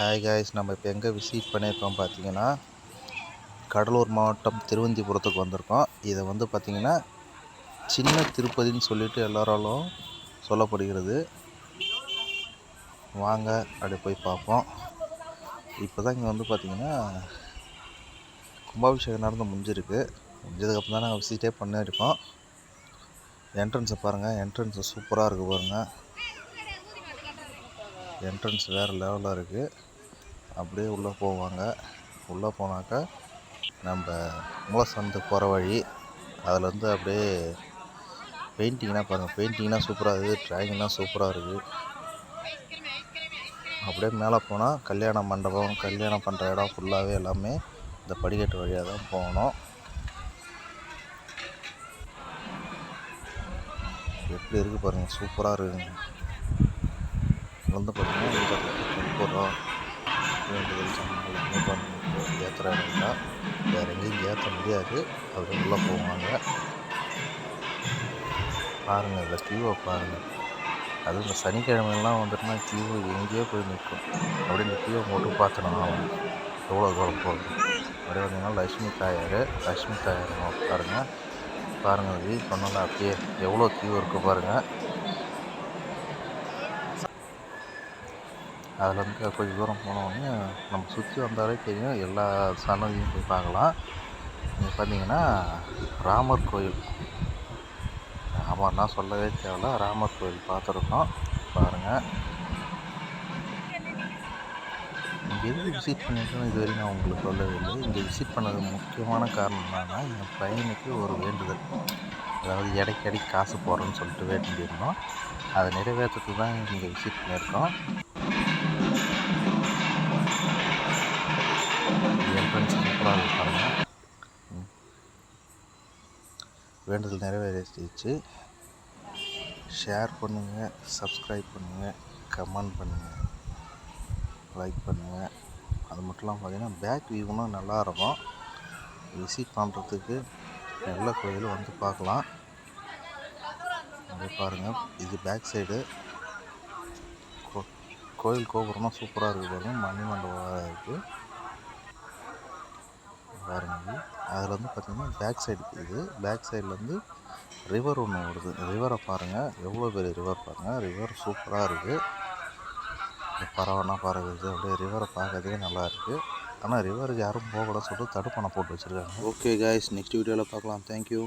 Hi guys நம்ம இப்போ எங்கே விசிட் பண்ணியிருக்கோம் பார்த்தீங்கன்னா கடலூர் மாவட்டம் திருவந்திபுரத்துக்கு வந்திருக்கோம். இதை வந்து பார்த்திங்கன்னா சின்ன திருப்பதின்னு சொல்லிட்டு எல்லாராலும் சொல்லப்படுகிறது. வாங்க அப்படி போய் பார்ப்போம். இப்போ தான் இங்கே வந்து பார்த்திங்கன்னா கும்பாபிஷேகம் நடந்து முடிஞ்சிருக்கு. முடிஞ்சதுக்கப்புறம் தான் நாங்கள் விசிட்டே பண்ணியிருக்கோம் என்ட்ரன்ஸை பாருங்கள் என்ட்ரன்ஸு சூப்பராக இருக்குது பாருங்கள் என்ட்ரன்ஸ் வேறு லெவலாக இருக்குது அப்படியே உள்ளே போவாங்க. உள்ளே போனாக்கா நம்ம மூலசனத்துக்கு போகிற வழி. அதுலேருந்து அப்படியே பெயிண்டிங்லாம் பாருங்கள் பெயிண்டிங்லாம் சூப்பராக இருக்குது. ட்ராயிங்லாம் சூப்பராக இருக்குது. அப்படியே மேலே போனால் கல்யாண மண்டபம் கல்யாணம் பண்ணுற இடம் ஃபுல்லாகவே எல்லாமே இந்த படிக்கட்டு வழியாக தான் போகணும். எப்படி இருக்குது பாருங்கள் சூப்பராக இருக்குங்க வந்து பார்த்தீங்கன்னா இந்த வேண்டுதல் சாமான்கள் எல்லாமே பண்ணுறது ஏற்றுற வேறு எங்கேயும் ஏற்ற முடியாது அவர் உள்ளே போவாங்க பாருங்கள் இந்த கியூவை பாருங்கள் அதுவும் இந்த சனிக்கிழமைலாம் வந்துட்டுனா கியூ எங்கேயோ போய் நிற்கும் அப்படியே இந்த கியூவை மட்டும் பார்த்துணும் எவ்வளோ தூரம் போகுது அப்படியே வந்தீங்கன்னா லட்சுமி தாயார் லட்சுமி தாயார் பாருங்கள் பாருங்கள் அது சொன்னால அப்படியே எவ்வளோ கியூ இருக்குது பாருங்கள் அதில் வந்து கொஞ்சம் தூரம் போனோடனே நம்ம சுற்றி வந்தாலே தெரியும் எல்லா சன்னதியும் போய் பார்க்கலாம். இங்கே பார்த்தீங்கன்னா ராமர் கோயில். ராமர்னா சொல்லவே தேவையில்ல. ராமர் கோயில் பார்த்துருக்கோம். பாருங்கள் இங்கே எதுக்கு விசிட் பண்ணியிருக்கோம் இது வரைக்கும் நான் உங்களுக்கு சொல்லவே இல்லை. இங்கே விசிட் பண்ணது முக்கியமான காரணம் என்னன்னா என் பையனுக்கு ஒரு வேண்டுதல். அதாவது இடைக்கடி காசு போடுறேன்னு சொல்லிட்டு வேண்டியிருந்தோம். அதை நிறைவேற்றுறதுக்கு தான் இங்கே விசிட் பண்ணியிருக்கோம். சூப்பராக இருக்கு பாருங்கள் வேண்டுதல் நிறைவேறிடுச்சு. ஷேர் பண்ணுங்கள் சப்ஸ்கிரைப் பண்ணுங்கள் கமெண்ட் பண்ணுங்கள் லைக் பண்ணுங்கள் அது மட்டும் இல்லாமல் பார்த்தீங்கன்னா பேக் வியூவும் நல்லா இருக்கும். விசிட் பண்ணுறதுக்கு நல்ல கோயில் வந்து பார்க்கலாம். அப்படியே பாருங்கள் இது பேக் சைடு கோ கோயில் கோபுரமாக சூப்பராக இருக்குது பாருங்கள் மணிமண்டபம் இருக்குது அதில் வந்து பார்த்திங்கன்னா பேக் சைடு இது. பேக் சைடில் வந்து ரிவர் ஒன்று வருது ரிவரை பாருங்கள் எவ்வளோ பெரிய ரிவர் பாருங்கள் ரிவர் சூப்பராக இருக்குது பறவைனா பறகுது அப்படியே ரிவரை பார்க்கறதுக்கே நல்லா இருக்குது ஆனால் ரிவருக்கு யாரும் போகக்கூடாது சொல்லிட்டு தடுப்பணை போட்டு வச்சுருக்காங்க. ஓகே காய்ஸ் நெக்ஸ்ட் வீடியோவில் பார்க்கலாம். தேங்க்யூ